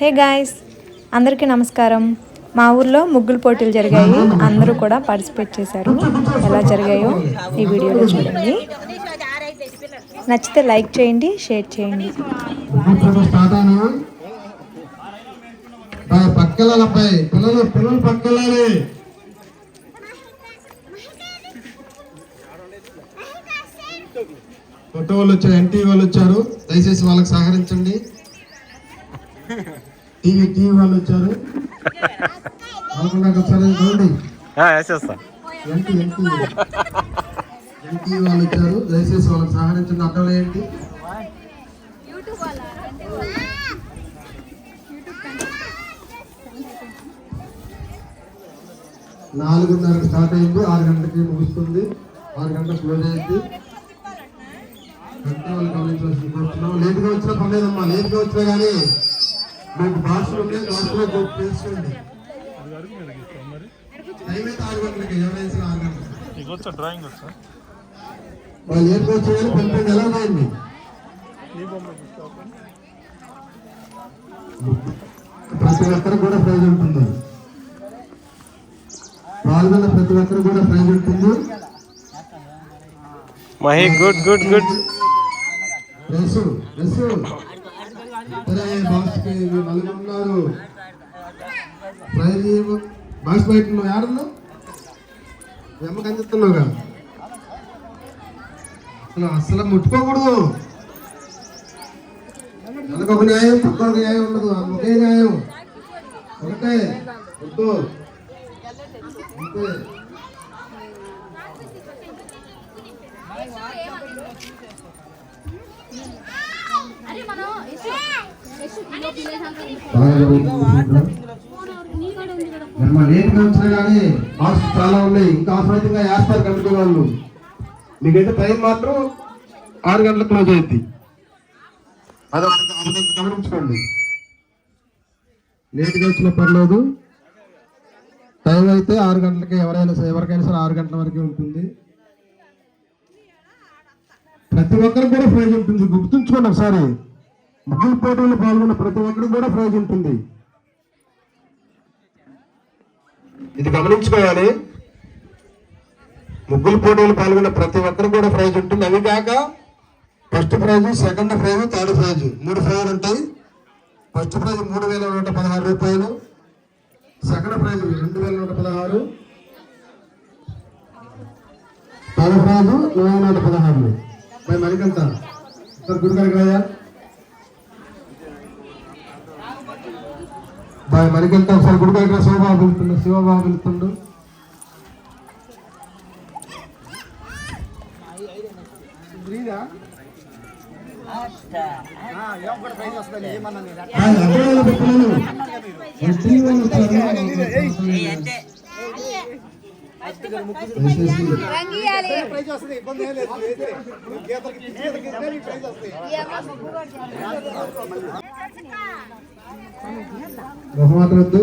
Hey guys అందరికీ నమస్కారం. మా ఊర్లో ముగ్గులు పోటీలు జరిగాయి. అందరూ కూడా పార్టిసిపేట్ చేశారు. ఎలా జరిగాయో ఈ వీడియోలో చూడండి. నచ్చితే లైక్ చేయండి షేర్ చేయండి. ఇప్పుడు పిల్లలు పిల్లలు పక్కలాలి ఫోటో వాళ్ళు వచ్చారు ఎన్టీ వాళ్ళు వచ్చారు. దయచేసి వాళ్ళకి సహకరించండి. టీవీ టీవీ వాళ్ళు వచ్చారు చూడండి. వేసేస్తా. ఎన్టీ వాళ్ళు వచ్చారు దయచేసి వాళ్ళకి సహకరించండి. అర్థం ఏంటి? నాలుగున్నరకు స్టార్ట్ అయింది. ఆరు గంటలకి ముగుస్తుంది. ఆరు గంటలకు క్లోజ్ అయింది. గంట వాళ్ళు కోరుతున్నాం లేట్గా వచ్చినా పర్లేదమ్మా. లేట్గా వచ్చినా కానీ మీకు భాషలు ఉన్నాయి భాషలో తెలుసుకోండి. ఆరు గంటలకి ఎవరైనా ఆరు గంటలకి. డ్రాయింగ్ వచ్చా? వాళ్ళు ఎలా ఉన్నాయండి ప్రతి ఒక్కరికి కూడా ప్రైజ్ ఉంటుంది. పాల్గొన్న ప్రతి ఒక్కరికి కూడా ప్రైజ్ ఉంటుంది. Mahi good good good race race సరే ఉన్నారు. ప్రైజ్ బయట నువ్వు ఏడున్నావు ఎమ్మకి అందిస్తున్నావుగా అసలు అసలు ముట్టుకోకూడదు. మనకు ఒక న్యాయం పక్కన న్యాయం ఉండదు. ఒకే న్యాయం. ఒకటే. వద్దు. అంతే. బాగా జరుగుతుంది మన లేట్గా వచ్చినా కానీ మార్క్స్ చాలా ఉన్నాయి. ఇంకా ఆశ్రమంగా వేస్తారు కమిటీ వాళ్ళు మీకైతే టైం మాత్రం ఆరు గంటలకు క్లోజ్ అయింది. అది ఒకటి- గమనించుకోండి. లేట్గా వచ్చినా పర్లేదు. టైం అయితే ఆరు గంటలకి ఎవరైనా సరే ఎవరికైనా సరే ఆరు గంటల వరకే ఉంటుంది. ప్రతి ఒక్కరికి కూడా ప్రైజ్ ఉంటుంది. గుర్తుంచుకోండి ఒకసారి. ఈ పోటీలో పాల్గొన్న ప్రతి ఒక్కరికి కూడా ప్రైజ్ ఉంటుంది ఇది గమనించుకోవాలి. ముగ్గులు పోటీలు పాల్గొన్న ప్రతి ఒక్కరికి కూడా ప్రైజ్ ఉంటుంది అవి కాక first prize second prize third prize. మూడు ప్రైజ్లు ఉంటాయి. ఫస్ట్ ప్రైజ్ మూడు వేల నూట పదహారు రూపాయలు. సెకండ్ ప్రైజ్ రెండు వేల నూట పదహారు. థర్డ్ ప్రైజ్ నూట పదహారు. మరి మరికంత. సార్ గురుగారికి రాయా బాయ్ మరికంత ఒకసారి గుడికాయ శివబాబు పిలుస్తుండు శివబాబు పిలుస్తుండు బాయ్, అబ్బాయిల పిల్లలు. ఈ శ్రీవాళ్ళు వచ్చారు. దయచేసి బహుమతులు వద్దు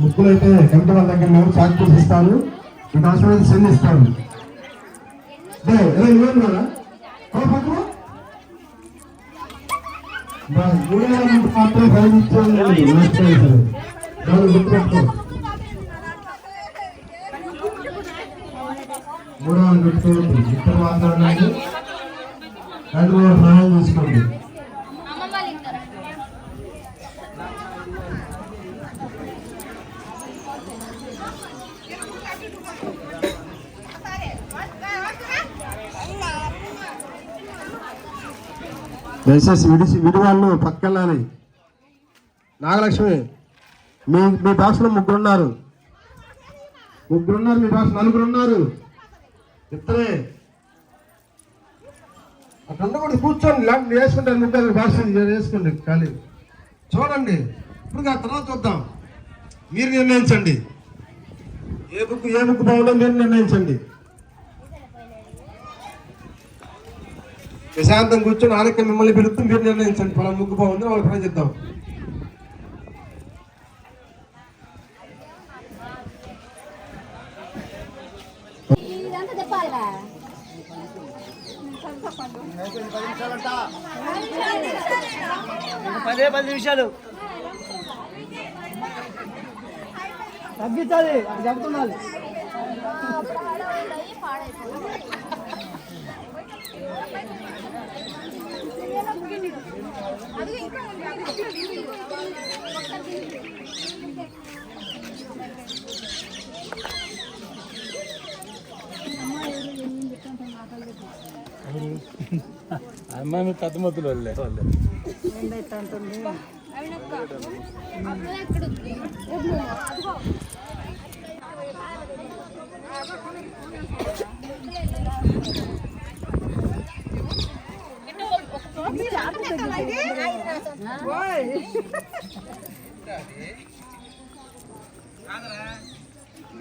ముక్కులు అయితే వాళ్ళ దగ్గర చాక్ పీస్ ఇస్తాను మీకు అవసరమైతే సెల్ ఇస్తాను మూడు వేల మాత్రం ఫైల్ ఇచ్చేయండి. Next prize. దాన్ని గుర్తుపెట్టుకో. మూడు వందలు పెట్టుకోవద్దు ఇద్దరు మాట్లాడండి రెండు మూడు సహాయం తీసుకోండి దయచేసి విడిచి విడి వాళ్ళు పక్కకెళ్ళాలి నాగలక్ష్మి మీ మీ బాక్స్లో ముగ్గురు ఉన్నారు ముగ్గురు ఉన్నారు మీ బాక్స్ నలుగురు ఉన్నారు అక్కడ కూడా కూర్చోండి లేకపోతే మీరు ముప్పై ముగ్గురు వేసుకోండి ఖాళీ. చూడండి ఇప్పుడు ఆ తర్వాత చూద్దాం. మీరు నిర్ణయించండి. ఏ బుక్ ఏ బుక్ బాగుందో మీరు నిర్ణయించండి. ప్రశాంతం కూర్చొని ఆరోగ్యం మిమ్మల్ని పిలుస్తూ మీరు నిర్ణయించండి. పలా ముగ్గు బాగుంది వాళ్ళకి పని చెప్తాం చెప్పాలిరా పదే పది నిమిషాలు. తగ్గించాలి అది చెప్తున్నారు అమ్మాయి మీ పెద్ద మొత్తులు వాళ్ళే. వాళ్ళే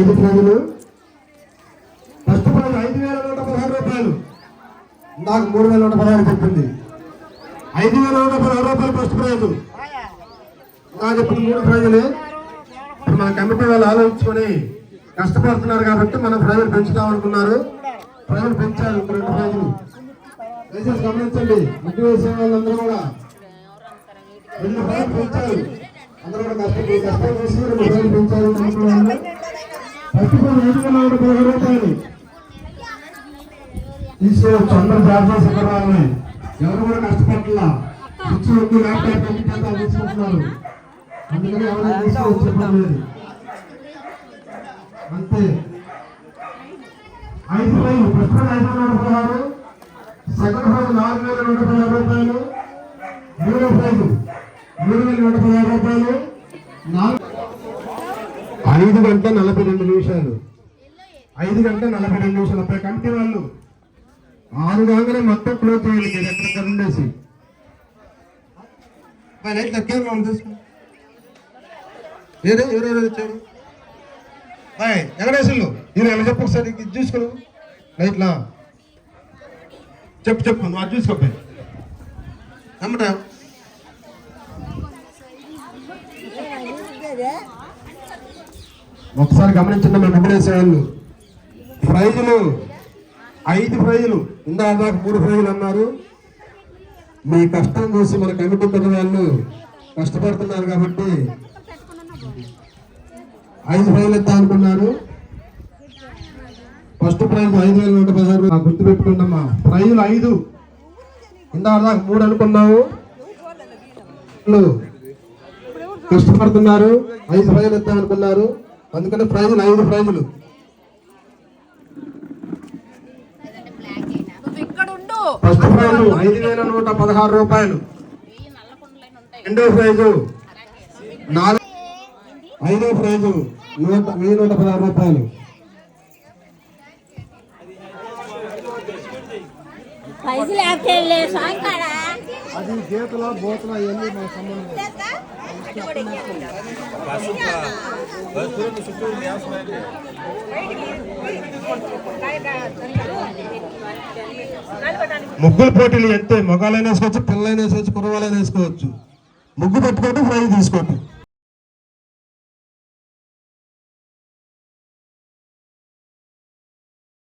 ఐదు ఫైవ్లు ఫస్ట్ ప్రైజ్ ఐదు వేల నూట పదహారు రూపాయలు. నాకు మూడు వేల నూట పదహారు చెప్పింది. ఐదు వేల నూట పదహారు రూపాయలు ఫస్ట్ ప్రైజ్. నాకు ఇప్పుడు మూడు ప్రైజులే. ఇప్పుడు మన కమిటీ వాళ్ళు ఆలోచించుకొని కష్టపడుతున్నారు కాబట్టి మనం ప్రైవేట్ పెంచుదామనుకున్నారు ప్రైవేట్ పెంచాలి ఇప్పుడు రెండు ప్రైజులు. దయచేసి గమనించండి. ముగ్గు వేసే వాళ్ళందరూ కూడా రెండు ప్రైజులు పెంచాలి అందరూ కూడా కష్టపడి కష్టం చేసి రెండు ప్రైజులు పెంచారు అనుకున్నారు ఫస్ట్ ఐదు వేల నూట పదహారు రూపాయలు. తీసుకోవచ్చు అందరూ జాబ్ చేసే ఎవరు కూడా కష్టపడలా ఇచ్చి ఉంది ల్యాప్టాప్ పెట్టి చేత తీసుకుంటున్నారు. అందుకని ఎవరైనా తీసుకోవచ్చు లేదు అంతే. ఐదు వేలు ప్రస్తుతం ఐదు వందల నూట పదహారు సెకండ్ ప్రైజ్ నాలుగు వేల నూట పదహారు రూపాయలు మూడో ప్రైజ్ మూడు వేల నూట పదహారు రూపాయలు నాలుగు ఐదు గంటల నలభై రెండు నిమిషాలు. ఐదు గంటల నలభై రెండు నిమిషాలు అప్పుడు కమిటీ వాళ్ళు. ఆరు కాగానే మొత్తం క్లోజ్ చేయాలి ఎక్కడ ఉండేసి. లైట్ దగ్గర ఎవరెవరు వచ్చారు? బాయ్ వెంకటేశ్వర్లు మీరు ఎలా చెప్పు ఒకసారి ఇది చూసుకో. లైట్లా. చెప్పు చెప్పు నువ్వు అది చూసుకోపోయి నమ్మటా ఒకసారి గమనించండి మన వెంకటేశ్వర్లు ప్రైజులు ఐదు ప్రైజులు ఇందా దాకా మూడు ప్రైజులు అన్నారు. మీ కష్టం చూసి మన కమిటీ పెద్ద వాళ్ళు కష్టపడుతున్నారు కాబట్టి ఐదు ప్రైజులు ఇద్దాం అనుకున్నారు. ఫస్ట్ ప్రైజ్ ఐదు వేల నూట పదహారు గుర్తు పెట్టుకుంటామా ప్రైజులు ఐదు. ఇందా దాకా మూడు అనుకున్నాము కష్టపడుతున్నారు. ఐదు ప్రైజులు ఇద్దాం అనుకున్నారు. అందుకని ప్రైజులు ఐదు ప్రైజులు. ఫస్ట్ ప్రైజ్ ఐదు వేల నూట పదహారు రూపాయలు. రెండో ప్రైజు. నాలుగు ఐదో ప్రైజు. నూట వెయ్యి నూట పదహారు రూపాయలు. అది గీతల బోతల ఇవన్నీ మన సంబంధం ముగ్గులు పోటీలు ఎంతే? మగాలైనా వేసుకోవచ్చు పిల్లలైనా వేసుకోవచ్చు కుర్రవాళ్ళైనా వేసుకోవచ్చు. ముగ్గు పెట్టుకోండి ఫ్రై తీసుకోవటం